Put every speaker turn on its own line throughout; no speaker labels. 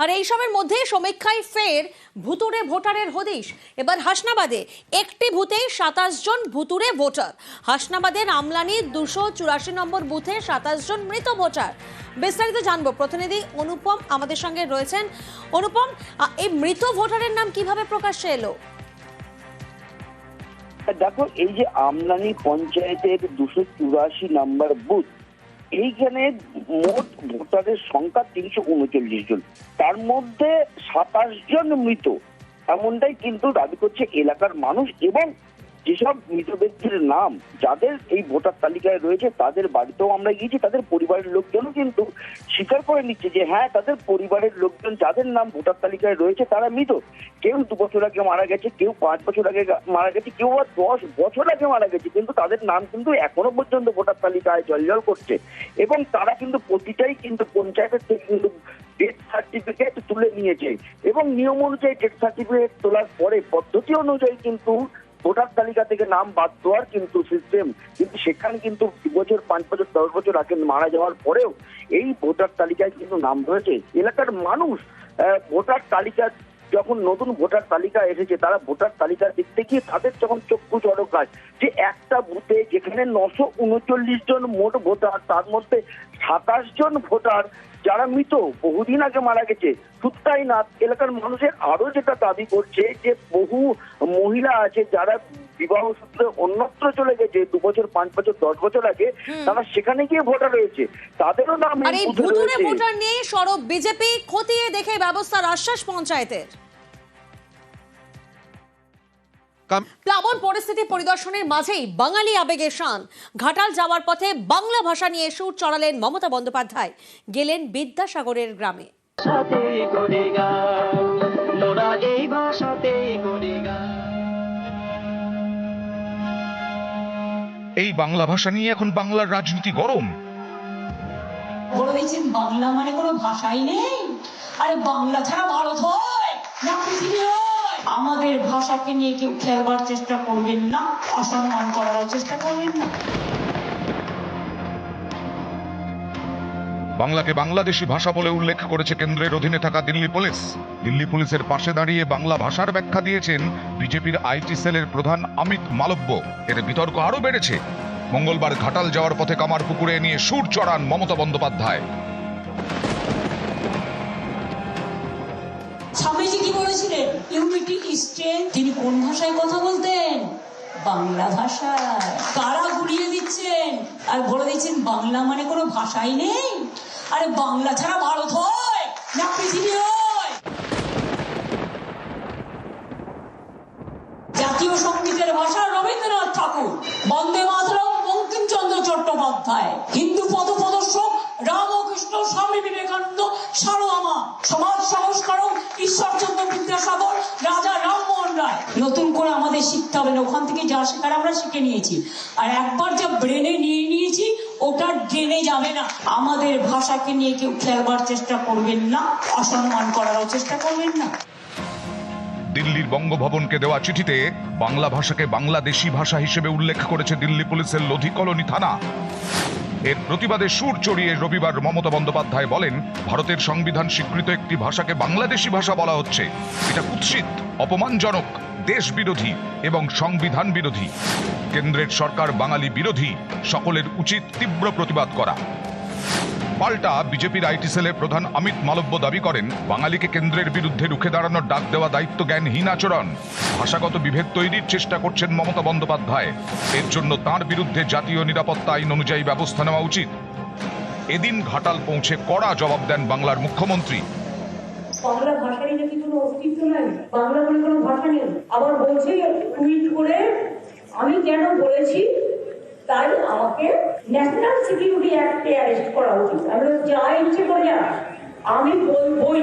আর এইসবের মধ্যে সমীক্ষায় ফের ভুতুরে ভোটারের হদিশ। এবার হাসনাবাদে একটি বুথে সাতাশ জন ভুতুরে ভোটার। হাসনাবাদের আমলানির দুশো চুরাশি নম্বর বুথে সাতাশ জন মৃত ভোটার। বিস্তারিত জানব প্রতিনিধি অনুপম। আমাদের সঙ্গে রয়েছেন অনুপম এই মৃত ভোটারের নাম কীভাবে প্রকাশ্যে এলো?
দেখো, এই যে আমলানি পঞ্চায়েতের দুশো চুরাশি নাম্বার বুথ এইখানে মোট ভোটারের সংখ্যা তিনশো উনচল্লিশ জন। তার মধ্যে সাতাশ জন মৃত। এমনটাই কিন্তু দাবি করছে এলাকার মানুষ এবং যেসব মৃত ব্যক্তির নাম যাদের এই ভোটার তালিকায় রয়েছে, তাদের বাড়িতেও আমরা গিয়েছি, তাদের পরিবারের লোকজনও কিন্তু স্বীকার করে নিচ্ছে যে হ্যাঁ তাদের পরিবারের লোকজন যাদের নাম ভোটার তালিকায় রয়েছে, তারা মৃত। কেউ দু বছর আগে মারা গেছে, কেউ পাঁচ বছর আগে মারা গেছে, কেউ আর দশ বছর আগে মারা গেছে, কিন্তু তাদের নাম কিন্তু এখনও পর্যন্ত ভোটার তালিকায় জলজল করছে। এবং তারা কিন্তু প্রতিটাই কিন্তু পঞ্চায়েতের থেকে কিন্তু ডেথ সার্টিফিকেট তুলে নিয়েছে। এবং নিয়ম অনুযায়ী ডেথ সার্টিফিকেট তোলার পরে, পদ্ধতি অনুযায়ী কিন্তু ভোটার তালিকা থেকে নাম বাদ দেওয়ার কিন্তু সিস্টেম কিন্তু সেখানে কিন্তু বছর, পাঁচ বছর, দশ বছর আগে মারা যাওয়ার পরেও এই ভোটার তালিকায় কিন্তু নাম রয়েছে। এলাকার মানুষ ভোটার তালিকা যখন নতুন ভোটার তালিকা এসেছে, তারা ভোটার তালিকা দেখতে গিয়ে তাদের যখন চক্ষু চড়কায় যে একটা বুথে যেখানে নশো উনচল্লিশ জন মোট ভোটার, তার মধ্যে সাতাশ জন ভোটার যারা মৃত, বহুদিন আগে মারা গেছে। শুধু তাই না, এলাকার মানুষের আরও যেটা দাবি করছে যে বহু মহিলা আছে যারা বিবাহ সূত্রে অন্যত্র চলে গেছে দু বছর পাঁচ বছর দশ বছর আগে তারা সেখানে গিয়ে ভোটার রয়েছে তাদেরও নাম।
ভোটার নিয়ে সরব বিজেপি খতিয়ে দেখে ব্যবস্থার আশ্বাস পঞ্চায়েতের। প্লাবন পরিস্থিতি পরিদর্শনের মাঝেই বাঙালি আবেগে শান। ঘাটাল যাওয়ার পথে বাংলা ভাষা নিয়ে সুর চড়ালেন মমতা বন্দ্যোপাধ্যায়। গেলেন বিদ্যাসাগরের গ্রামে।
এই ভাষাতেই
এই বাংলা ভাষা নিয়ে এখন বাংলার রাজনীতি গরম।
দিচ্ছেন বাংলা মানে কোনো ভাষাই নেই? আরে বাংলা ছাড়া ভারত হয়, না পৃথিবী আমাদের ভাষাকে নিয়ে কেউ খেলবার চেষ্টা করবেন না, অসম্মান করার চেষ্টা করবেন না।
বাংলাকে বাংলাদেশি ভাষা বলে উল্লেখ করেছে কেন্দ্রের অধীনে থাকা দিল্লি পুলিশ। দিল্লি পুলিশের পাশে দাঁড়িয়ে বাংলা ভাষার ব্যাখ্যা দিয়েছেন বিজেপির আইটি সেলের প্রধান অমিত মালব্য। এর বিতর্ক আরও বেড়েছে। মঙ্গলবার ঘাটাল যাওয়ার পথে কামার পুকুরে নিয়ে সুর চড়ান মমতা বন্দ্যোপাধ্যায়।
তিনি কোন ভাষায় কথা বলতেন? বাংলা ভাষায়। কারা গুলিয়ে দিচ্ছেন? আর বলে দিচ্ছেন বাংলা মানে কোনো ভাষাই নেই? আরে বাংলা ছাড়া ভারত হয় না পৃথিবী হয়। জাতীয় সঙ্গীতের ভাষা রবীন্দ্রনাথ ঠাকুর, বন্দে মাতরম বঙ্কিমচন্দ্র চট্টোপাধ্যায়, হিন্দু পথ প্রদর্শক রামকৃষ্ণ স্বামী বিবেকানন্দ, সারোয়ামা, সমাজ সংস্কারক ঈশ্বরচন্দ্র বিদ্যাসাগর, রাজা রামমোহন রায়। নতুন করে আমাদের শিখতে হবে না, ওখান থেকে যা শেখার আমরা শিখে নিয়েছি। আর একবার যা ব্রেনে নিয়ে নিয়েছি ওটা ড্রেনে যাবে না। আমাদের ভাষাকে নিয়ে কেউ খেলবার চেষ্টা করবেন না, অসম্মান করারও চেষ্টা করবেন না।
দিল্লির বঙ্গভবনকে দেওয়া চিঠিতে বাংলা ভাষাকে বাংলাদেশি ভাষা হিসেবে উল্লেখ করেছে দিল্লি পুলিশের লোধি কলোনি থানা। এর প্রতিবাদে সুর চড়িয়ে রবিবার মমতা বন্দ্যোপাধ্যায় বলেন, ভারতের সংবিধান স্বীকৃত একটি ভাষাকে বাংলাদেশি ভাষা বলা হচ্ছে। এটা কুৎসিত, অপমানজনক দেশ বিরোধী এবং সংবিধান বিরোধী কেন্দ্রের সরকার বাঙালি বিরোধী, সকলের উচিত তীব্র প্রতিবাদ করা। পাল্টা বিজেপির আইটি সেলের প্রধান অমিত মালব্য দাবি করেন, বাঙালিকে কেন্দ্রের বিরুদ্ধে রুখে দাঁড়ানোর ডাক দেওয়া দায়িত্ব জ্ঞানহীন আচরণ। ভাষাগত বিভেদ তৈরির চেষ্টা করছেন মমতা বন্দ্যোপাধ্যায়। এর জন্য তার বিরুদ্ধে জাতীয় নিরাপত্তা আইন অনুযায়ী ব্যবস্থা নেওয়া উচিত। এদিন ঘাটাল পৌঁছে কড়া জবাব দেন বাংলার মুখ্যমন্ত্রী।
বাংলা ভাষারই নাকি কোনো অস্তিত্ব নাই? বাংলা বলে কোনো ভাষা নেই। আবার বলছে, টুইট করে, আমি কেন বলেছি? তাই আমাকে ন্যাশনাল সিকিউরিটি অ্যাক্টে অ্যারেস্ট করা উচিত। আমি যা ইচ্ছে করে আমি বলবই।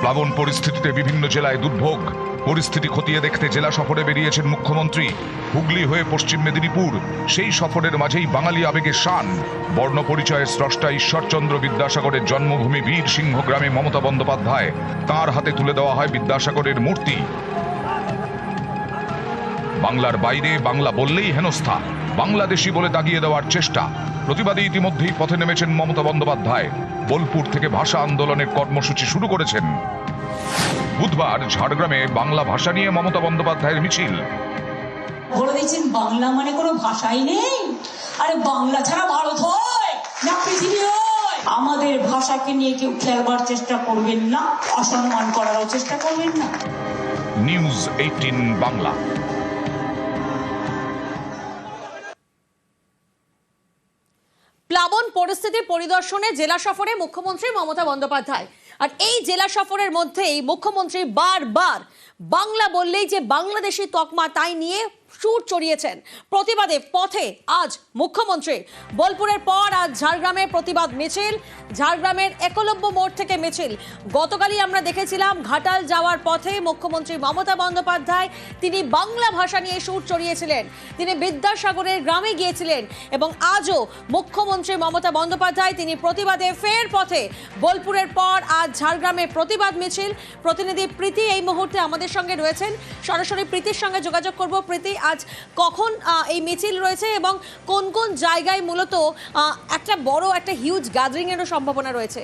প্লাবন পরিস্থিতিতে বিভিন্ন জেলায় দুর্ভোগ। পরিস্থিতি খতিয়ে দেখতে জেলা সফরে বেরিয়েছেন মুখ্যমন্ত্রী। হুগলি হয়ে পশ্চিম মেদিনীপুর, সেই সফরের মাঝেই বাঙালি আবেগে শান। বর্ণ পরিচয়ের স্রষ্টা ঈশ্বরচন্দ্র বিদ্যাসাগরের জন্মভূমি বীর সিংহ গ্রামে মমতা বন্দ্যোপাধ্যায়। তার হাতে তুলে দেওয়া হয় বিদ্যাসাগরের মূর্তি। বাংলার বাইরে বাংলা বললেই হেনস্থা। বাংলাদেশি বলে দাগিয়ে দেওয়ার চেষ্টা। প্রতিবাদে ইতিমধ্যেই পথে নেমেছেন মমতা বন্দ্যোপাধ্যায়। বোলপুর থেকে ভাষা আন্দোলনের কর্মসূচি শুরু করেছেন। বুধবার ঝাড়গ্রামে বাংলা ভাষা নিয়ে মমতা বন্দ্যোপাধ্যায়ের মিছিল।
বলে দিচ্ছেন বাংলা মানে কোনো ভাষাই নেই। আরে বাংলা ছাড়া ভারত হয় না পৃথিবী হয়। আমাদের ভাষাকে নিয়ে কেউ খেলবার চেষ্টা করবেন না অসম্মান করারও চেষ্টা করবেন না।
News eighteen Bangla.
প্লাবন পরিস্থিতি পরিদর্শনে জেলা সফরে মুখ্যমন্ত্রী মমতা বন্দ্যোপাধ্যায়। আর এই জেলা সফরের মধ্যেই মুখ্যমন্ত্রী বারবার বাংলা বললেই যে বাংলাদেশি তকমা তাই নিয়ে সুর চড়িয়েছেন। প্রতিবাদে পথে আজ মুখ্যমন্ত্রী। বোলপুরের পর আজ ঝাড়গ্রামের প্রতিবাদ মিছিল। ঝাড়গ্রামের একলব্য মোড় থেকে মিছিল। গতকালই আমরা দেখেছিলাম ঘাটাল যাওয়ার পথে মুখ্যমন্ত্রী মমতা বন্দ্যোপাধ্যায় তিনি বাংলা ভাষা নিয়ে সুর চড়িয়েছিলেন। তিনি বিদ্যাসাগরের গ্রামে গিয়েছিলেন এবং আজও মুখ্যমন্ত্রী মমতা বন্দ্যোপাধ্যায় তিনি প্রতিবাদে ফের পথে। বোলপুরের পর আজ ঝাড়গ্রামে প্রতিবাদ মিছিল। প্রতিনিধি প্রীতি এই মুহূর্তে আমাদের সঙ্গে রয়েছেন। সরাসরি প্রীতির সঙ্গে যোগাযোগ করব। প্রীতি আজ কখন এই মিছিল রয়েছে এবং কোন কোন জায়গায় মূলত একটা বড়, একটা হিউজ গ্যাদারিং এরও সম্ভাবনা রয়েছে?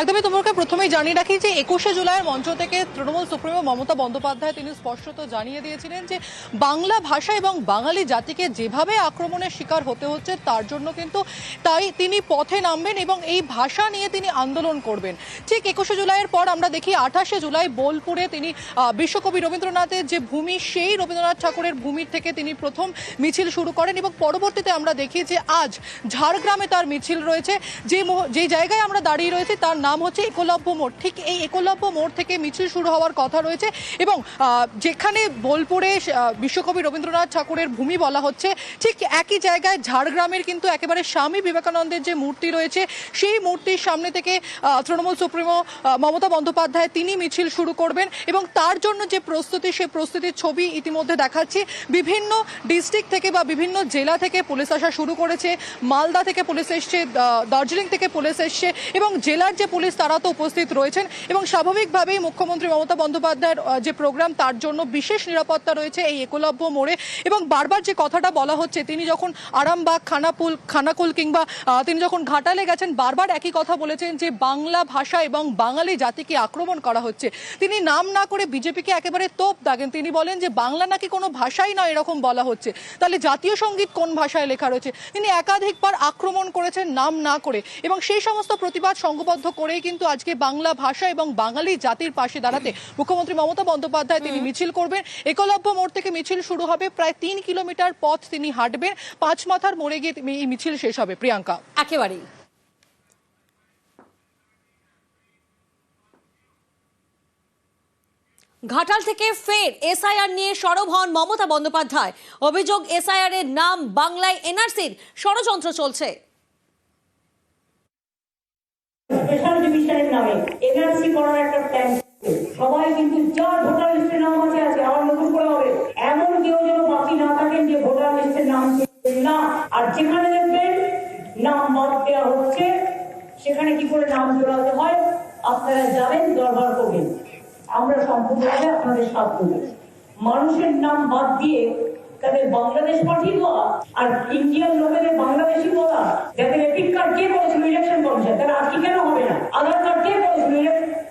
একদমই তোমাকে প্রথমেই জানিয়ে রাখি যে একুশে জুলাইয়ের মঞ্চ থেকে তৃণমূল সুপ্রিমো মমতা বন্দ্যোপাধ্যায় তিনি স্পষ্টত জানিয়ে দিয়েছিলেন যে বাংলা ভাষা এবং বাঙালি জাতিকে যেভাবে আক্রমণের শিকার হতে হচ্ছে, তার জন্য কিন্তু তাই তিনি পথে নামবেন এবং এই ভাষা নিয়ে তিনি আন্দোলন করবেন। ঠিক একুশে জুলাইয়ের পর আমরা দেখি আঠাশে জুলাই বোলপুরে তিনি বিশ্বকবি রবীন্দ্রনাথের যে ভূমি, সেই রবীন্দ্রনাথ ঠাকুরের ভূমির থেকে তিনি প্রথম মিছিল শুরু করেন এবং পরবর্তীতে আমরা দেখি যে আজ ঝাড়গ্রামে তার মিছিল রয়েছে। যে যে জায়গায় আমরা দাঁড়িয়ে রয়েছি তার নাম হচ্ছে একলব্য মোড়। ঠিক এই একলব্য মোড় থেকে মিছিল শুরু হওয়ার কথা রয়েছে এবং যেখানে বোলপুরে বিশ্বকবি রবীন্দ্রনাথ ঠাকুরের ভূমি বলা হচ্ছে, ঠিক একই জায়গায় ঝাড়গ্রামের কিন্তু একেবারে স্বামী বিবেকানন্দের যে মূর্তি রয়েছে, সেই মূর্তির সামনে থেকে তৃণমূল সুপ্রিমো মমতা বন্দ্যোপাধ্যায় তিনি মিছিল শুরু করবেন এবং তার জন্য যে প্রস্তুতি সেই প্রস্তুতির ছবি ইতিমধ্যে দেখাচ্ছি। বিভিন্ন ডিস্ট্রিক্ট থেকে বা বিভিন্ন জেলা থেকে পুলিশ আসা শুরু করেছে, মালদা থেকে পুলিশ এসছে দার্জিলিং থেকে পুলিশ এসছে এবং জেলার যে পুলিশ তারা তো উপস্থিত রয়েছেন এবং স্বাভাবিকভাবেই মুখ্যমন্ত্রী মমতা বন্দ্যোপাধ্যায়ের যে প্রোগ্রাম, তার জন্য বিশেষ নিরাপত্তা রয়েছে এই একলব্য মোড়ে। এবং বারবার যে কথাটা বলা হচ্ছে, তিনি যখন আরামবাগ, খানাপুল, খানাকুল কিংবা তিনি যখন ঘাটালে গেছেন, বারবার একই কথা বলেছেন যে বাংলা ভাষা এবং বাঙালি জাতিকে আক্রমণ করা হচ্ছে। তিনি নাম না করে বিজেপিকে একেবারে তোপ দাগেন। তিনি বলেন যে বাংলা নাকি কোনো ভাষাই নয় এরকম বলা হচ্ছে। তাহলে জাতীয় সংগীত কোন ভাষায় লেখা রয়েছে? তিনি একাধিকবার আক্রমণ করেছেন নাম না করে। এবং সেই সমস্ত প্রতিবাদ সংঘবদ্ধ করেই কিন্তু আজকে বাংলা ভাষা এবং বাঙালি জাতির পাশে দাঁড়াতে মুখ্যমন্ত্রী মমতা বন্দ্যোপাধ্যায় তিনি মিছিল করবেন। একলব্য মোড় থেকে মিছিল শুরু হবে। প্রায় তিন কিলোমিটার পথ তিনি হাঁটবেন। পাঁচ মাথার মোড়ে গিয়ে এই মিছিল শেষ হবে। প্রিয়াঙ্কা।
একেবারেই। ঘাটাল থেকে ফের এসআইআর নিয়ে সরব হন মমতা বন্দ্যোপাধ্যায়। অভিযোগ এসআইআর এর নাম বাংলায় এনআরসির ষড়যন্ত্র চলছে।
স্পেশাল ডিভিশনের নামে, এনআরসি করার একটা প্ল্যান সবাই কিন্তু যার ভোটার লিস্টের নাম আছে আছে, আবার নতুন করে হবে। এমন কেউ যেন বাকি না থাকেন যে ভোটার লিস্টের নাম না। আর যেখানে দেখবেন নাম বাদ দেওয়া হচ্ছে, সেখানে কি করে নাম জোড়াতে হয়, আপনারা যাবেন দরবার করবেন। আমরা সম্পূর্ণভাবে আপনাদের সাথ মানুষের নাম বাদ দিয়ে তাদের বাংলাদেশ পাঠিয়ে দেওয়া আর ইন্ডিয়ান লোকেদের বাংলাদেশি বলা, যাদের এপিক কার্ড কে করেছিল ইলেকশন কমিশন তারা আজকে কেন হবে না? আধার কার্ড কে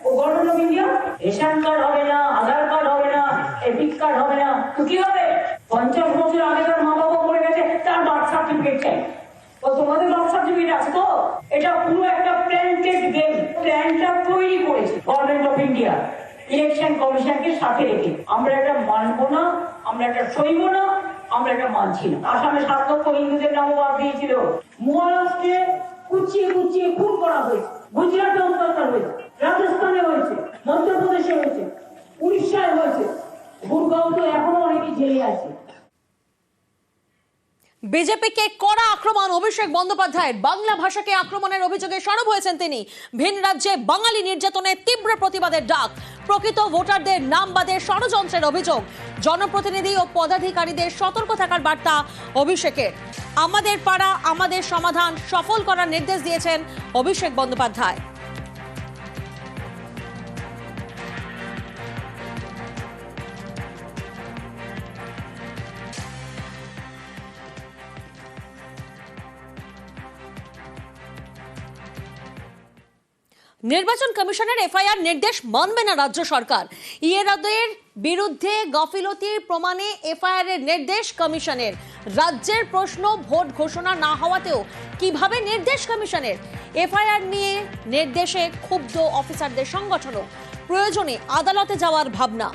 ও government of India ration card হবে না, আধার কার্ড হবে না, এপিক কার্ড হবে না। তো কি হবে? পঞ্চাশ বছর আগে তার মা বাবা মরে গেছে, তার বার্থ সার্টিফিকেট চাই। তো তোমাদের বার্থ সার্টিফিকেট আছে তো? এটা পুরো একটা প্ল্যান্টেড গেম প্ল্যানটা তৈরি করেছে গভর্নমেন্ট অফ ইন্ডিয়া ইলেকশন কমিশনকে সাথে রেখে। আমরা এটা মানবো না, আমরা এটা সইব না আমরা এটা মানছি না আসামে সাত লক্ষ হিন্দুদের নামও বাদ দিয়েছিল। মহারাষ্ট্রে কুচিয়ে কুচিয়ে খুন করা হয়েছে। গুজরাটে অত্যাচার হয়েছে। রাজস্থানে হয়েছে। মধ্যপ্রদেশে হয়েছে। উড়িষ্যায় হয়েছে। গুরগাঁও তো এখনও অনেকে জেলে আছে।
বিজেপিকে কড়া আক্রমণ, অভিষেক বন্দ্যোপাধ্যায়ের বাংলা ভাষাকে আক্রমণের অভিযোগে সরব হয়েছেন তিনি। ভিন রাজ্যে বাঙালি নির্যাতনের তীব্র প্রতিবাদের ডাক। প্রকৃত ভোটারদের নাম বাদে ষড়যন্ত্রের অভিযোগ। জনপ্রতিনিধি ও পদাধিকারীদের সতর্ক থাকার বার্তা অভিষেকের। আমাদের পাড়া, আমাদের সমাধান সফল করার নির্দেশ দিয়েছেন অভিষেক বন্দ্যোপাধ্যায়। নির্বাচন কমিশনের এফআইআর নির্দেশ মানবে না রাজ্য সরকার। ইয়েরাদের বিরুদ্ধে গাফিলতির প্রমাণে এফআইআর এর নির্দেশ কমিশনের। রাজ্যের প্রশ্ন ভোট ঘোষণা না হওয়াতেও কীভাবে নির্দেশ কমিশনের? এফআইআর নিয়ে নির্দেশে ক্ষুব্ধ অফিসারদের সংগঠনও। প্রয়োজনে আদালতে যাওয়ার ভাবনা।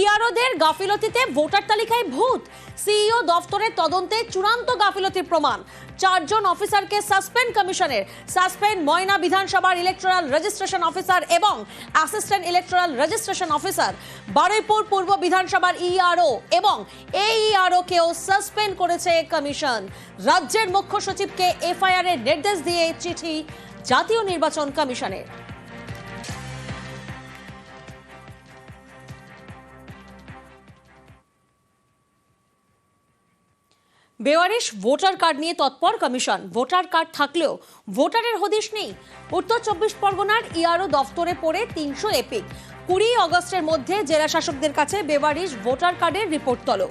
ইআরওদের গাফিলতিতে ভোটার তালিকায় ভূত। সিইও দফতরের তদন্তে চূড়ান্ত গাফিলতির প্রমাণ। চারজন অফিসারকে সাসপেন্ড কমিশনের। সাসপেন্ড ময়না বিধানসভার ইলেকট্রাল রেজিস্ট্রেশন অফিসার এবং assistant electoral registration officer Baruipur পূর্ব বিধানসভার ইআরও এবং এই ইআরও কেও সাসপেন্ড করেছে কমিশন। রাজ্যের মুখ্য সচিবকে এফআইআর এর নির্দেশ দিয়ে চিঠি জাতীয় নির্বাচন কমিশনের। বেওয়ারিশ ভোটার কার্ড নিয়ে তৎপর কমিশন। ভোটার কার্ড থাকলেও ভোটারের হদিশ নেই। উত্তর চব্বিশ পরগনার ইআরও দফতরে পড়ে তিনশো এপিক। কুড়ি অগস্টের মধ্যে জেলা শাসকদের কাছে বেওয়ারিশ ভোটার কার্ডের রিপোর্ট তলব।